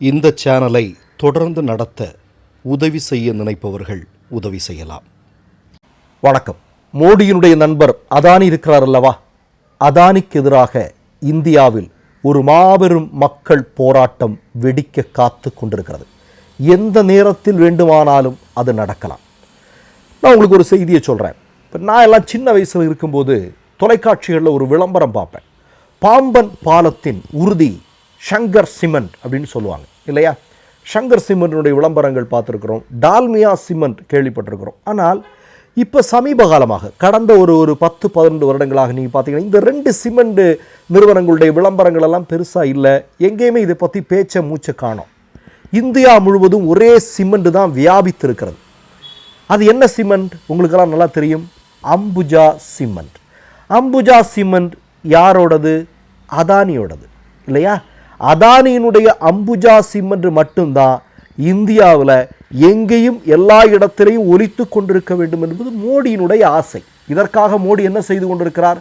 இந்த சேனலை தொடர்ந்து நடத்த உதவி செய்ய நினைப்பவர்கள் உதவி செய்யலாம். வணக்கம். மோடியினுடைய நண்பர் அதானி இருக்கிறார் அல்லவா? அதானிக்கு எதிராக இந்தியாவில் ஒரு மாபெரும் மக்கள் போராட்டம் வெடிக்க காத்து கொண்டிருக்கிறது. எந்த நேரத்தில் வேண்டுமானாலும் அது நடக்கலாம். நான் உங்களுக்கு ஒரு செய்தியை சொல்கிறேன் இப்போ நான் எல்லாம் சின்ன வயசில் இருக்கும்போது தொலைக்காட்சிகளில் ஒரு விளம்பரம் பார்ப்பேன். பாம்பன் பாலத்தின் உறுதி ஷங்கர் சிமெண்ட் அப்படின்னு சொல்லுவாங்க இல்லையா? ஷங்கர் சிமெண்ட்டினுடைய விளம்பரங்கள் பார்த்துருக்குறோம் டால்மியா சிமெண்ட் கேள்விப்பட்டிருக்கிறோம். ஆனால் இப்போ சமீப காலமாக கடந்த ஒரு ஒரு பத்து பதினெண்டு வருடங்களாக நீங்கள் பார்த்தீங்கன்னா இந்த ரெண்டு சிமெண்ட்டு நிறுவனங்களுடைய விளம்பரங்கள் எல்லாம் பெருசாக இல்லை. எங்கேயுமே இதை பற்றி பேச்சை மூச்சை காணோம். இந்தியா முழுவதும் ஒரே சிமெண்ட் தான் வியாபித்திருக்கிறது. அது என்ன சிமெண்ட்? உங்களுக்கெல்லாம் நல்லா தெரியும் அம்புஜா சிமெண்ட். அம்புஜா சிமெண்ட் யாரோடது? அதானியோடது இல்லையா? அதானியினுடைய அம்புஜா சிமெண்ட் மட்டும்தான் இந்தியாவில் எங்கேயும் எல்லா இடத்திலையும் ஒலித்து கொண்டிருக்க வேண்டும் என்பது மோடியினுடைய ஆசை. இதற்காக மோடி என்ன செய்து கொண்டிருக்கிறார்?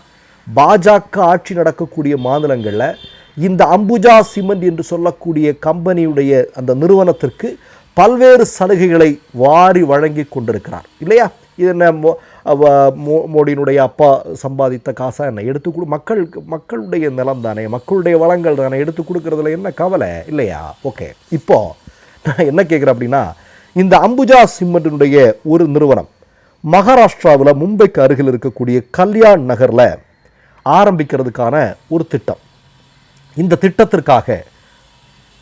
பாஜக ஆட்சி நடக்கக்கூடிய மாநிலங்களில் இந்த அம்புஜா சிமெண்ட் என்று சொல்லக்கூடிய கம்பெனியுடைய அந்த நிறுவனத்திற்கு பல்வேறு சலுகைகளை வாரி வழங்கி கொண்டிருக்கிறார். இல்லையா? இது என்ன மோ- மோடியினுடைய அப்பா சம்பாதித்த காசாக என்ன? எடுத்து கொடு மக்கள் மக்களுடைய நிலம் தானே மக்களுடைய வளங்கள் தானே எடுத்து கொடுக்குறதுல என்ன கவலை? இல்லையா? ஓகே. இப்போது நான் என்ன கேட்குறேன் அப்படின்னா இந்த அம்புஜா சிமெண்ட்டினுடைய ஒரு நிறுவனம் மகாராஷ்டிராவில் மும்பைக்கு அருகில் இருக்கக்கூடிய கல்யாண் நகரில் ஆரம்பிக்கிறதுக்கான ஒரு திட்டம். இந்த திட்டத்திற்காக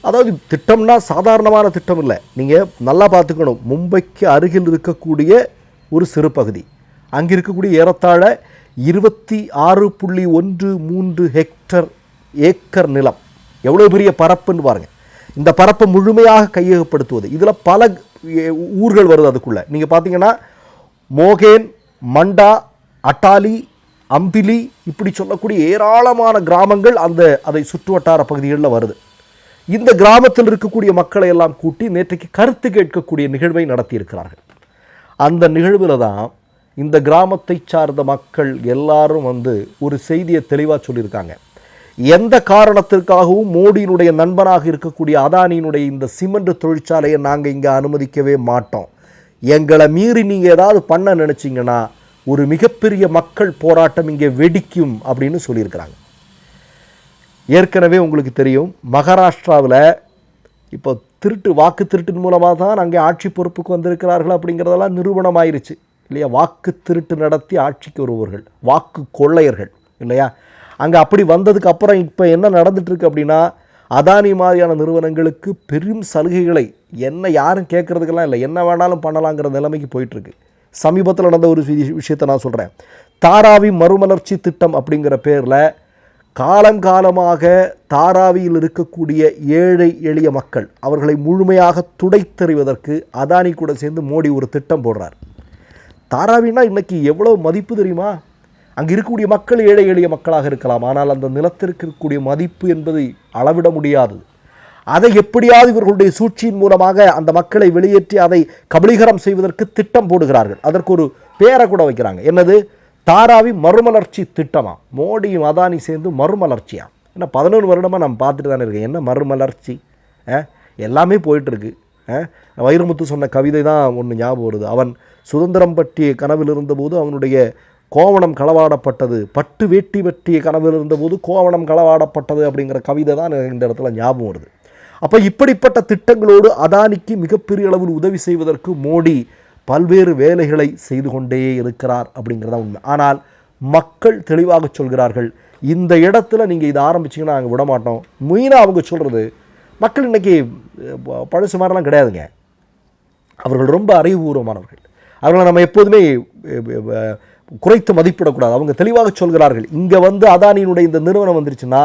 அதாவது திட்டம்னா சாதாரணமான திட்டம் இல்லை நீங்கள் நல்லா பார்த்துக்கணும். மும்பைக்கு அருகில் இருக்கக்கூடிய ஒரு சிறு பகுதி. அங்கே இருக்கக்கூடிய ஏறத்தாழ இருபத்தி ஆறு புள்ளி ஒன்று மூன்று ஹெக்டர் ஏக்கர் நிலம். எவ்வளோ பெரிய பரப்புன்னு பாருங்கள் இந்த பரப்பை முழுமையாக கையகப்படுத்துவது. இதில் பல ஊர்கள் வருது அதுக்குள்ளே. நீங்கள் பார்த்தீங்கன்னா மோகேன் மண்டா அட்டாலி அம்பிலி இப்படி சொல்லக்கூடிய ஏராளமான கிராமங்கள் அந்த அதை சுற்றுவட்டார பகுதிகளில் வருது. இந்த கிராமத்தில் இருக்கக்கூடிய மக்களை எல்லாம் கூட்டி நேற்றைக்கு கருத்து கேட்கக்கூடிய நிகழ்வை நடத்தியிருக்கிறார்கள். அந்த நிகழ்வில் தான் இந்த கிராமத்தை சார்ந்த மக்கள் எல்லாரும் வந்து ஒரு செய்தியை தெளிவாக சொல்லியிருக்காங்க. எந்த காரணத்திற்காகவும் மோடியினுடைய நண்பனாக இருக்கக்கூடிய அதானியினுடைய இந்த சிமெண்ட் தொழிற்சாலையை நாங்கள் இங்கே அனுமதிக்கவே மாட்டோம். எங்களை மீறி நீங்கள் ஏதாவது பண்ண நினச்சிங்கன்னா ஒரு மிகப்பெரிய மக்கள் போராட்டம் இங்கே வெடிக்கும் அப்படின்னு சொல்லியிருக்கிறாங்க. ஏற்கனவே உங்களுக்கு தெரியும் மகாராஷ்டிராவில் இப்போ திருட்டு வாக்கு திருட்டின் மூலமாக தான் அங்கே ஆட்சி பொறுப்புக்கு வந்திருக்கிறார்கள் அப்படிங்கிறதெல்லாம் நிரூபணமாயிருச்சு. இல்லையா? வாக்கு திருட்டு நடத்தி ஆட்சிக்கு வருபவர்கள் வாக்கு கொள்ளையர்கள் இல்லையா? அங்கே அப்படி வந்ததுக்கு அப்புறம் இப்போ என்ன நடந்துட்டுருக்கு அப்படின்னா அதானி மாதிரியான நிறுவனங்களுக்கு பெரும் சலுகைகளை என்ன யாரும் கேட்குறதுக்கெல்லாம் இல்லை. என்ன வேணாலும் பண்ணலாங்கிற நிலைமைக்கு போயிட்டுருக்கு. சமீபத்தில் நடந்த ஒரு விஷயத்தை நான் சொல்கிறேன் தாராவி மறுமலர்ச்சி திட்டம் அப்படிங்கிற பேரில் காலங்காலமாக தாராவியில் இருக்கக்கூடிய ஏழை எளிய மக்கள் அவர்களை முழுமையாக துடைத்தெறிவதற்கு அதானி கூட சேர்ந்து மோடி ஒரு திட்டம் போடுறார். தாராவினா இன்றைக்கி எவ்வளோ மதிப்பு தெரியுமா? அங்கே இருக்கக்கூடிய மக்கள் ஏழை எளிய மக்களாக இருக்கலாம். ஆனால் அந்த நிலத்திற்கு இருக்கக்கூடிய மதிப்பு என்பது அளவிட முடியாது. அதை எப்படியாவது இவர்களுடைய சூழ்ச்சியின் மூலமாக அந்த மக்களை வெளியேற்றி அதை கபலீகரம் செய்வதற்கு திட்டம் போடுகிறார்கள். அதற்கு ஒரு பேரை கூட வைக்கிறாங்க. என்னது? தாராவி மறுமலர்ச்சி திட்டமா? மோடியும் அதானி சேர்ந்து மறுமலர்ச்சியா? ஏன்னா பதினொன்று வருடமாக நம்ம பார்த்துட்டு தானே இருக்கேன். என்ன மறுமலர்ச்சி? ஆ? எல்லாமே போயிட்டுருக்கு வைரமுத்து சொன்ன கவிதை தான் ஒன்று ஞாபகம் வருது. அவன் சுதந்திரம் பற்றிய கனவில் இருந்தபோது அவனுடைய கோவணம் களவாடப்பட்டது. பட்டு வேட்டி பற்றிய கனவில் இருந்தபோது கோவணம் களவாடப்பட்டது அப்படிங்கிற கவிதை தான் இந்த இடத்துல ஞாபகம் வருது. அப்போ இப்படிப்பட்ட திட்டங்களோடு அதானிக்கு மிகப்பெரிய அளவில் உதவி செய்வதற்கு மோடி பல்வேறு வேலைகளை செய்து கொண்டே இருக்கிறார் அப்படிங்கிறதா உண்மை. ஆனால் மக்கள் தெளிவாக சொல்கிறார்கள் இந்த இடத்துல நீங்கள் இதை ஆரம்பிச்சிங்கன்னா நாங்கள் விட மாட்டோம் மெயினாக அவங்க சொல்கிறது மக்கள் இன்னைக்கு பழசு மாதிரிலாம் கிடையாதுங்க. அவர்கள் ரொம்ப அறிவுபூர்வமானவர்கள். அவர்களை நம்ம எப்போதுமே குறைத்து மதிப்பிடக்கூடாது. அவங்க தெளிவாக சொல்கிறார்கள். இங்கே வந்து அதானியினுடைய இந்த நிறுவனம் வந்துருச்சுன்னா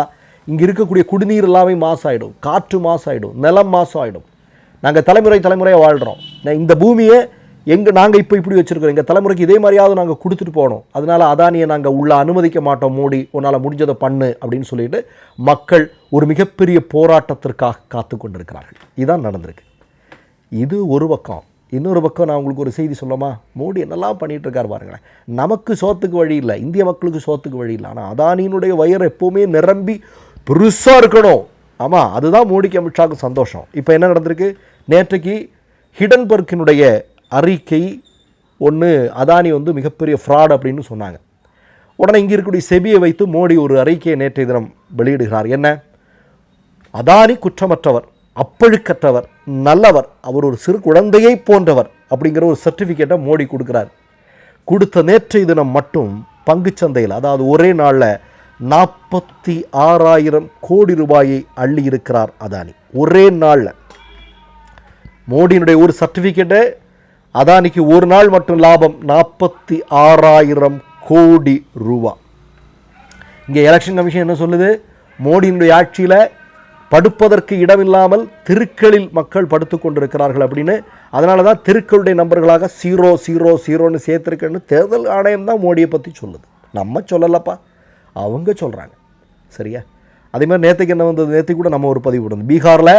இங்கே இருக்கக்கூடிய குடிநீர் எல்லாமே மாசாயிடும். காற்று மாசாயிடும். நிலம் மாசாயிடும். நாங்கள் தலைமுறை தலைமுறையாக வாழ்கிறோம் நான் இந்த பூமியை எங்கே நாங்கள் இப்போ இப்படி வச்சுருக்கோம் எங்கள் தலைமுறைக்கு இதே மாதிரியாவது நாங்கள் கொடுத்துட்டு போனோம் அதனால் அதானியை நாங்கள் உள்ளே அனுமதிக்க மாட்டோம். மோடி உன்னால் முடிஞ்சதை பண்ணு அப்படின்னு சொல்லிட்டு மக்கள் ஒரு மிகப்பெரிய போராட்டத்திற்காக காத்து கொண்டிருக்கிறார்கள். இதுதான் நடந்திருக்கு. இது ஒரு பக்கம். இன்னொரு பக்கம் நான் உங்களுக்கு ஒரு செய்தி சொல்லமா மோடி என்னெல்லாம் பண்ணிகிட்ருக்கார் இருக்கார் பாருங்களேன். நமக்கு சோத்துக்கு வழி இல்லை. இந்திய மக்களுக்கு சோத்துக்கு வழி இல்லை. ஆனால் அதானியினுடைய வயர் எப்போவுமே நிரம்பி பெருசாக இருக்கணும். ஆமாம் அதுதான் மோடிக்கு அமித்ஷாவுக்கு சந்தோஷம். இப்போ என்ன நடந்திருக்கு? நேற்றைக்கு ஹிடன்பர்க்கினுடைய அறிக்கை ஒன்று அதானி வந்து மிகப்பெரிய ஃப்ராட் அப்படின்னு சொன்னாங்க. உடனே இங்கே இருக்கக்கூடிய செபியை வைத்து மோடி ஒரு அறிக்கையை நேற்றைய தினம் வெளியிடுகிறார். என்ன? அதானி குற்றமற்றவர். அப்பழுக்கற்றவர் நல்லவர் அவர் ஒரு சிறு குழந்தையை போன்றவர் அப்படிங்கிற ஒரு சர்டிஃபிகேட்டை மோடி கொடுக்குறார். கொடுத்த நேற்றைய தினம் மட்டும் பங்குச்சந்தையில் அதாவது ஒரே நாளில் நாற்பத்தி ஆறாயிரம் கோடி ரூபாயை அள்ளி இருக்கிறார் அதானி. ஒரே நாளில். மோடியினுடைய ஒரு சர்டிஃபிகேட்டு அதானிக்கு ஒரு நாள் மட்டும் லாபம் நாற்பத்தி ஆறாயிரம் கோடி ரூபா. இங்கே எலெக்ஷன் கமிஷன் என்ன சொல்லுது? மோடியினுடைய ஆட்சியில் படுப்பதற்கு இடமில்லாமல் தெருக்களில் மக்கள் படுத்து கொண்டிருக்கிறார்கள் அப்படின்னு. அதனால தான் தெருக்களுடைய நம்பர்களாக சீரோ சீரோ சீரோன்னு சேர்த்துருக்கேன்னு தேர்தல் ஆணையம் தான் மோடியை பற்றி சொல்லுது. நம்ம சொல்லலப்பா. அவங்க சொல்கிறாங்க சரியா? அதே மாதிரி நேற்றுக்கு என்ன வந்தது? நேற்று கூட நம்ம ஒரு பதிவு விடுந்தோம் பீகாரில்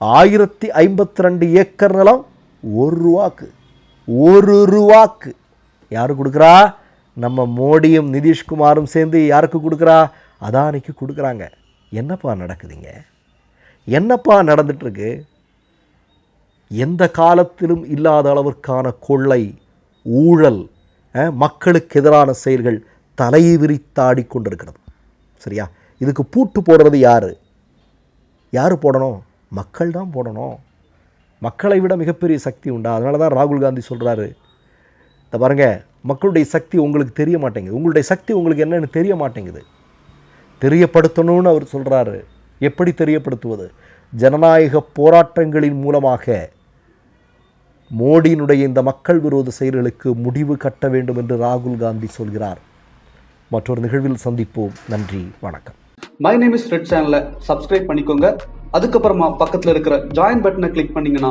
ஆயிரத்தி ஐம்பத்தி ரெண்டு ஏக்கர் நிலம் ஒரு ரூபாக்கு ஒரு ரூபாக்கு யாரு கொடுக்குறா? நம்ம மோடியும் நிதிஷ்குமாரும் சேர்ந்து யாருக்கு கொடுக்குறா? அதானிக்கு கொடுக்குறாங்க. என்னப்பா நடக்குதுங்க? என்னப்பா நடந்துட்டுருக்கு? எந்த காலத்திலும் இல்லாத அளவிற்கான கொள்ளை ஊழல் மக்களுக்கு எதிரான செயல்கள் தலையை விரித்தாடி கொண்டிருக்கிறது. சரியா? இதுக்கு பூட்டு போடுறது யார்? யார் போடணும்? மக்கள் தான் போடணும். மக்களை விட மிகப்பெரிய சக்தி உண்டா? அதனால தான் ராகுல் காந்தி சொல்கிறாரு இந்த பாருங்கள் மக்களுடைய சக்தி உங்களுக்கு தெரிய மாட்டேங்குது. உங்களுடைய சக்தி உங்களுக்கு என்னன்னு தெரிய மாட்டேங்குது. தெரியப்படுத்தணும்னு அவர் சொல்கிறாரு எப்படி தெரியப்படுத்துவது? ஜனநாயக போராட்டங்களின் மூலமாக மோடியினுடைய இந்த மக்கள் விரோத செயல்களுக்கு முடிவு கட்ட வேண்டும் என்று ராகுல் காந்தி சொல்கிறார். மற்றொரு நிகழ்வில் சந்திப்போம். நன்றி வணக்கம். மை நேம் இஸ் ரெட் சேனலை சப்ஸ்கிரைப் பண்ணிக்கோங்க. அதுக்கப்புறமா பக்கத்தில் இருக்கிற ஜாயின் பட்டனை கிளிக் பண்ணிங்கன்னா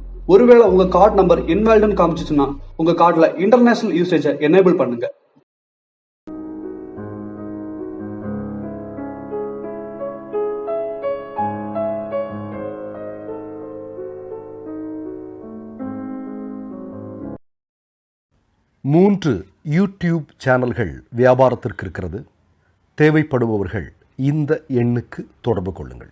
ஒருவேளை உங்க கார்டு நம்பர் இன்வால்வ்னு காமிச்சிச்சுன்னா உங்க கார்டுல இன்டர்நேஷனல் யூசேஜை எனேபிள் பண்ணுங்க. மூன்று யூடியூப் சேனல்கள் வியாபாரத்திற்கு இருக்கிறது. தேவைப்படுபவர்கள் இந்த எண்ணுக்கு தொடர்பு கொள்ளுங்கள்.